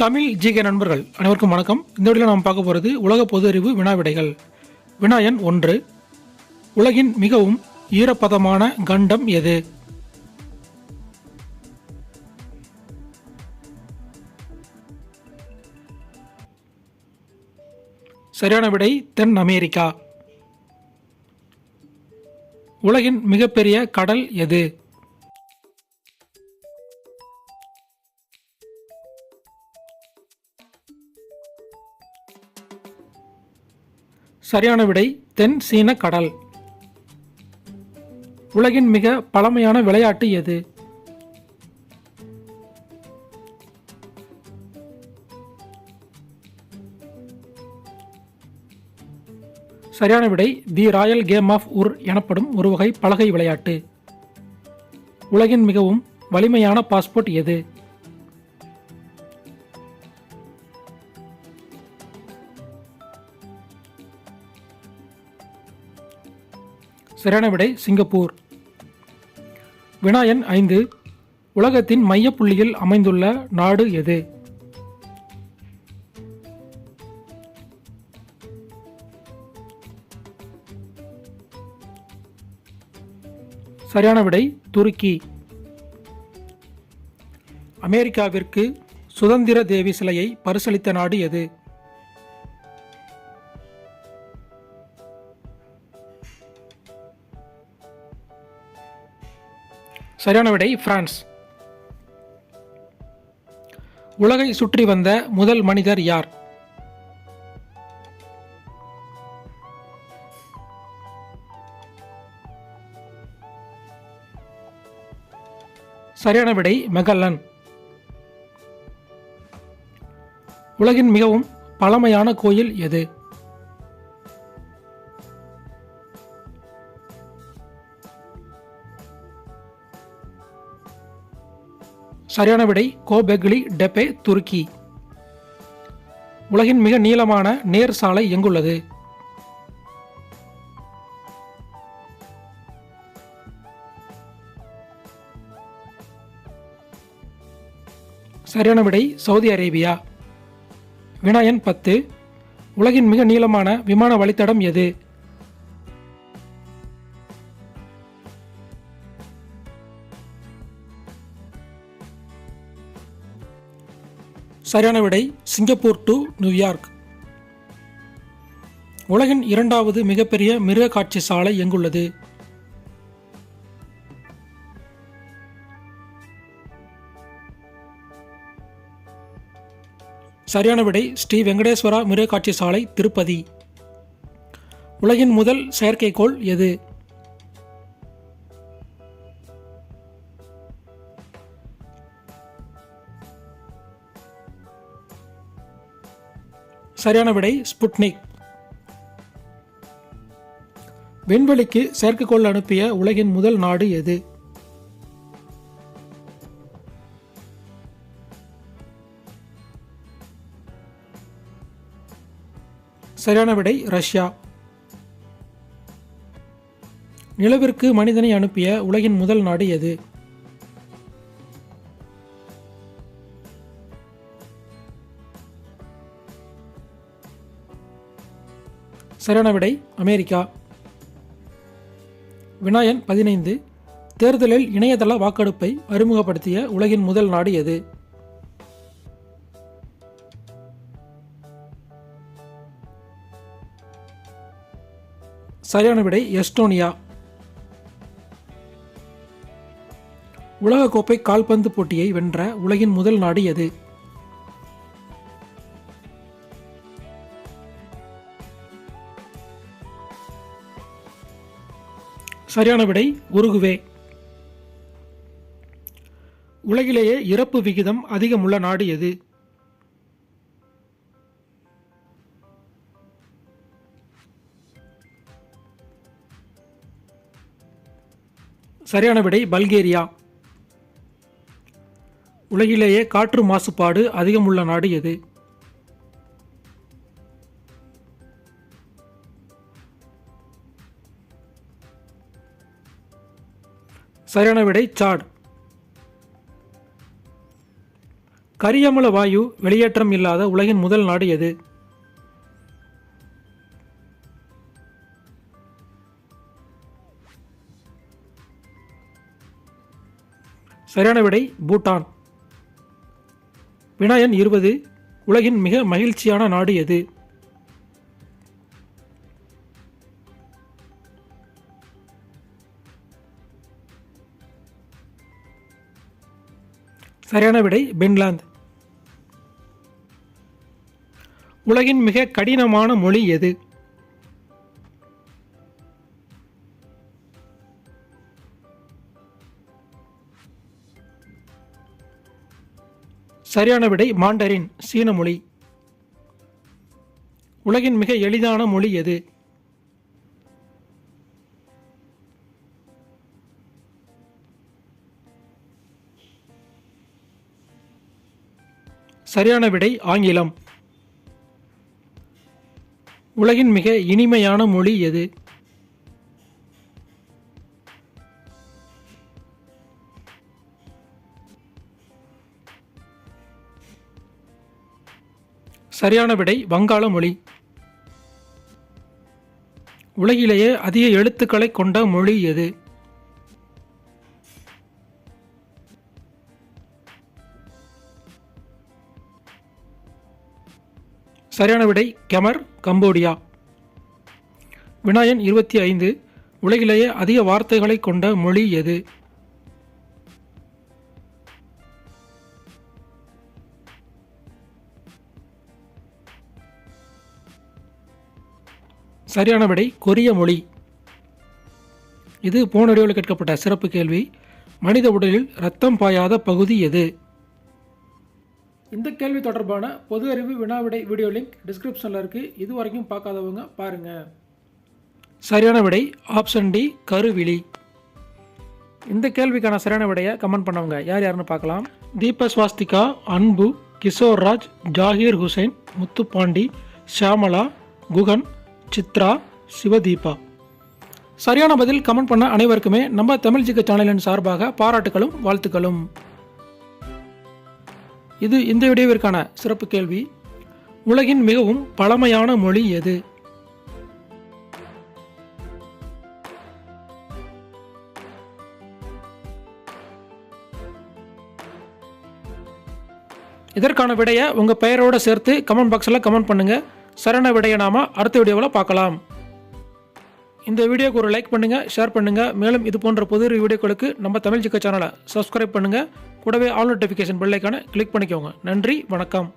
Tamil GK நண்பர்கள் அனைவருக்கும் வணக்கம். இந்த வீடியோவில் நாம் பார்க்க போகிறது உலக பொது அறிவு வினா விடைகள். வினா எண் ஒன்று. உலகின் மிகவும் ஈரப்பதமான கண்டம் எது? சரியான விடை தென் அமெரிக்கா. உலகின் மிகப்பெரிய கடல் எது? சரியான விடை தென் சீன கடல். உலகின் மிக பழமையான விளையாட்டு எது? சரியான விடை the royal game of Ur எனப்படும் ஒரு வகை பலகை விளையாட்டு. உலகின் மிகவும் வலிமையான பாஸ்போர்ட் எது? சரியான விடை சிங்கப்பூர். வினாயன் ஐந்து உலகத்தின் மையப்புள்ளியில் அமைந்துள்ள நாடு எது? சரியான விடை துருக்கி. அமெரிக்காவிற்கு சுதந்திர தேவி சிலையை பரிசளித்த நாடு எது? சரியான விடை பிரான்ஸ். உலகை சுற்றி வந்த முதல் மனிதர் யார்? சரியான விடை மெகல்லன் உலகின் மிகவும் பழமையான கோயில் எது? சரியான விடை கோபெக்லி டெபே துருக்கி. உலகின் மிக நீளமான நேர் சாலை எங்குள்ளது? சரியான விடை சவுதி அரேபியா. வினாயன் பத்து. உலகின் மிக நீளமான விமான வழித்தடம் எது? சரியான விடை சிங்கப்பூர் டு நியூயார்க் உலகின் இரண்டாவது மிகப்பெரிய மிருக காட்சி சாலை எங்குள்ளது? சரியான விடை ஸ்ரீ வெங்கடேஸ்வரா மிருக காட்சி சாலை திருப்பதி. உலகின் முதல் செயற்கைக்கோள் எது? சரியான விடை ஸ்புட்னிக். விண்வெளிக்கு செயற்கைக்கோள் அனுப்பிய உலகின் முதல் நாடு எது? சரியான விடை ரஷ்யா. நிலவிற்கு மனிதனை அனுப்பிய உலகின் முதல் நாடு எது? சரியான விடை அமெரிக்கா. வினாயன் பதினைந்து தேர்தலில் இணையதள வாக்கெடுப்பை அறிமுகப்படுத்திய உலகின் முதல் நாடு எது? சரியான விடை எஸ்டோனியா. உலகக்கோப்பை கால்பந்து போட்டியை வென்ற உலகின் முதல் நாடு எது? சரியான விடை உருகுவே. உலகிலேயே இறப்பு விகிதம் அதிகமுள்ள நாடு எது? சரியான விடை பல்கேரியா. உலகிலேயே காற்று மாசுபாடு அதிகமுள்ள நாடு எது? சரியான விடை சாட். கரியமல வாயு வெளியேற்றம் இல்லாத உலகின் முதல் நாடு எது? சரியான விடை பூட்டான். வினாயன் இருபது உலகின் மிக மகிழ்ச்சியான நாடு எது? சரியான விடை பின்லாந்து. உலகின் மிக கடினமான மொழி எது? சரியான விடை மாண்டரின் சீன மொழி. உலகின் மிக எளிதான மொழி எது? சரியான விடை ஆங்கிலம். உலகின் மிக இனிமையான மொழி எது? சரியான விடை வங்காள மொழி. உலகிலேயே அதிக எழுத்துக்களை கொண்ட மொழி எது? சரியான விடை கெமர் கம்போடியா. வினாயன் இருபத்தி ஐந்து உலகிலேயே அதிக வார்த்தைகளை கொண்ட மொழி எது? சரியான விடை கொரிய மொழி. இது போன கேட்கப்பட்ட சிறப்பு கேள்வி. மனித உடலில் ரத்தம் பாயாத பகுதி எது? இந்த கேள்வி தொடர்பான பொது அறிவு வினாவிடை வீடியோ லிங்க் டிஸ்கிரிப்ஷனில் இருக்குது இது வரைக்கும் பார்க்காதவங்க பாருங்கள் சரியான விடை ஆப்ஷன் டி கருவிழி. இந்த கேள்விக்கான சரியான விடையை கமெண்ட் பண்ணவங்க யார் யாருன்னு பார்க்கலாம். தீப ஸ்வாஸ்திகா அன்பு கிஷோர் ராஜ் ஜாகீர் ஹுசைன் முத்துப்பாண்டி ஷியாமலா குகன் சித்ரா சிவதீபா. சரியான பதில் கமெண்ட் பண்ண அனைவருக்குமே நம்ம தமிழ் ஜிக்க சேனலின் சார்பாக பாராட்டுகளும் வாழ்த்துக்களும். இது இந்த வீடியோவிற்கான சிறப்பு கேள்வி. உலகின் மிகவும் பழமையான மொழி எது? இதற்கான விடையை உங்கள் பெயரோடு சேர்த்து கமெண்ட் பாக்ஸில் கமெண்ட் பண்ணுங்கள் சரண விடையை நாம் அடுத்த வீடியோவில் பார்க்கலாம். இந்த வீடியோக்கு ஒரு லைக் பண்ணுங்கள் ஷேர் பண்ணுங்கள் மேலும் இது போன்ற பொது வீடியோக்களுக்கு நம்ம தமிழ் ஜிக்க சேனலை சப்ஸ்கிரைப் பண்ணுங்கள் கூடவே ஆல் நோட்டிஃபிகேஷன் பெல்லைக்கான கிளிக் பண்ணிக்கோங்க. நன்றி வணக்கம்.